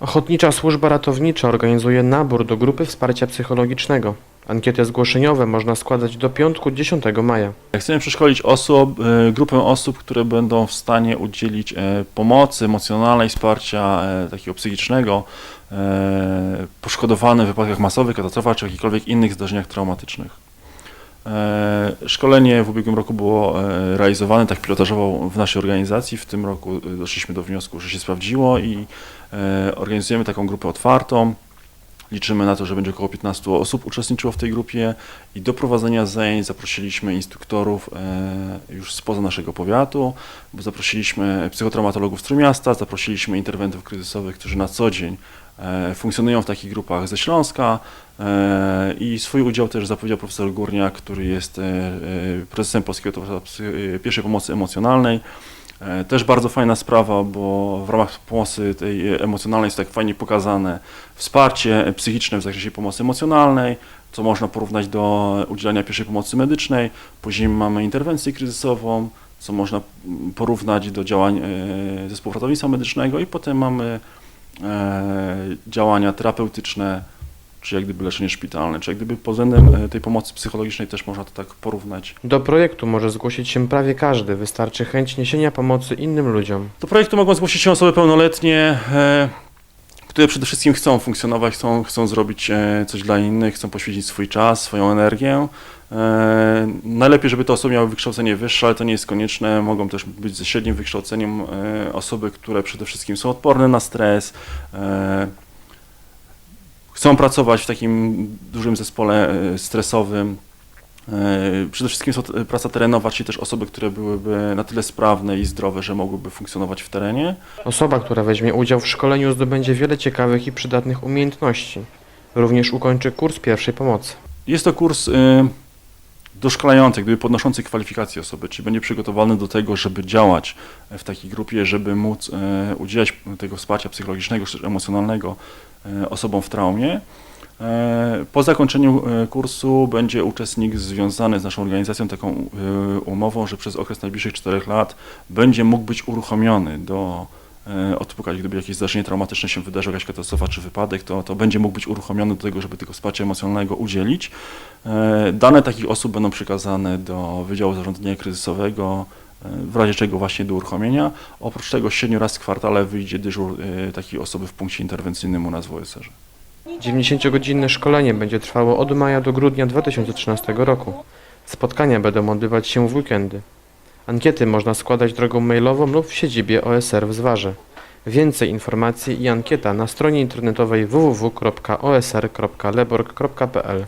Ochotnicza Służba Ratownicza organizuje nabór do grupy wsparcia psychologicznego. Ankiety zgłoszeniowe można składać do piątku 10 maja. Chcemy przeszkolić osób, e, grupę osób, które będą w stanie udzielić e, pomocy emocjonalnej, wsparcia e, takiego psychicznego poszkodowanym w wypadkach masowych, katastrofach czy jakichkolwiek innych zdarzeniach traumatycznych. E, Szkolenie w ubiegłym roku było e, realizowane tak pilotażowo w naszej organizacji. W tym roku e, doszliśmy do wniosku, że się sprawdziło i organizujemy taką grupę otwartą. Liczymy na to, że będzie około 15 osób uczestniczyło w tej grupie i do prowadzenia zajęć zaprosiliśmy instruktorów już spoza naszego powiatu, bo zaprosiliśmy psychotraumatologów z Trójmiasta, zaprosiliśmy interwentów kryzysowych, którzy na co dzień funkcjonują w takich grupach ze Śląska e, i swój udział też zapowiedział profesor Górniak, który jest e, e, prezesem Polskiego Towarzystwa e, Pierwszej Pomocy Emocjonalnej. E, Też bardzo fajna sprawa, bo w ramach pomocy tej emocjonalnej jest tak fajnie pokazane wsparcie psychiczne w zakresie pomocy emocjonalnej, co można porównać do udzielania pierwszej pomocy medycznej. Później mamy interwencję kryzysową, co można porównać do działań e, zespołu ratownictwa medycznego i potem mamy e, działania terapeutyczne, czy jak gdyby leczenie szpitalne, czy jak gdyby pod względem e, tej pomocy psychologicznej też można to tak porównać. Do projektu może zgłosić się prawie każdy, wystarczy chęć niesienia pomocy innym ludziom. Do projektu mogą zgłosić się osoby pełnoletnie, e, które przede wszystkim chcą funkcjonować, chcą, chcą zrobić e, coś dla innych, chcą poświęcić swój czas, swoją energię. E, najlepiej, żeby te osoby miały wykształcenie wyższe, ale to nie jest konieczne. Mogą też być ze średnim wykształceniem e, osoby, które przede wszystkim są odporne na stres, chcą pracować w takim dużym zespole stresowym. E, Przede wszystkim jest to praca terenowa, czyli też osoby, które byłyby na tyle sprawne i zdrowe, że mogłyby funkcjonować w terenie. Osoba, która weźmie udział w szkoleniu zdobędzie wiele ciekawych i przydatnych umiejętności. Również ukończy kurs pierwszej pomocy. Jest to kurs y, doszkalający, gdyby podnoszący kwalifikacje osoby, czyli będzie przygotowany do tego, żeby działać w takiej grupie, żeby móc udzielać tego wsparcia psychologicznego czy emocjonalnego osobom w traumie. E, Po zakończeniu e, kursu będzie uczestnik związany z naszą organizacją taką e, umową, że przez okres najbliższych 4 lat będzie mógł być uruchomiony do odpukać, gdyby jakieś zdarzenie traumatyczne się wydarzyło, jakaś katastrofa czy wypadek, to, to będzie mógł być uruchomiony do tego, żeby tego wsparcia emocjonalnego udzielić. Dane takich osób będą przekazane do Wydziału Zarządzania Kryzysowego, w razie czego właśnie do uruchomienia. Oprócz tego 7 razy w kwartale wyjdzie dyżur takiej osoby w punkcie interwencyjnym u nas w OSR. 90-godzinne szkolenie będzie trwało od maja do grudnia 2013 roku. Spotkania będą odbywać się w weekendy. Ankiety można składać drogą mailową lub w siedzibie OSR w Zwarze. Więcej informacji i ankieta na stronie internetowej www.osr.leborg.pl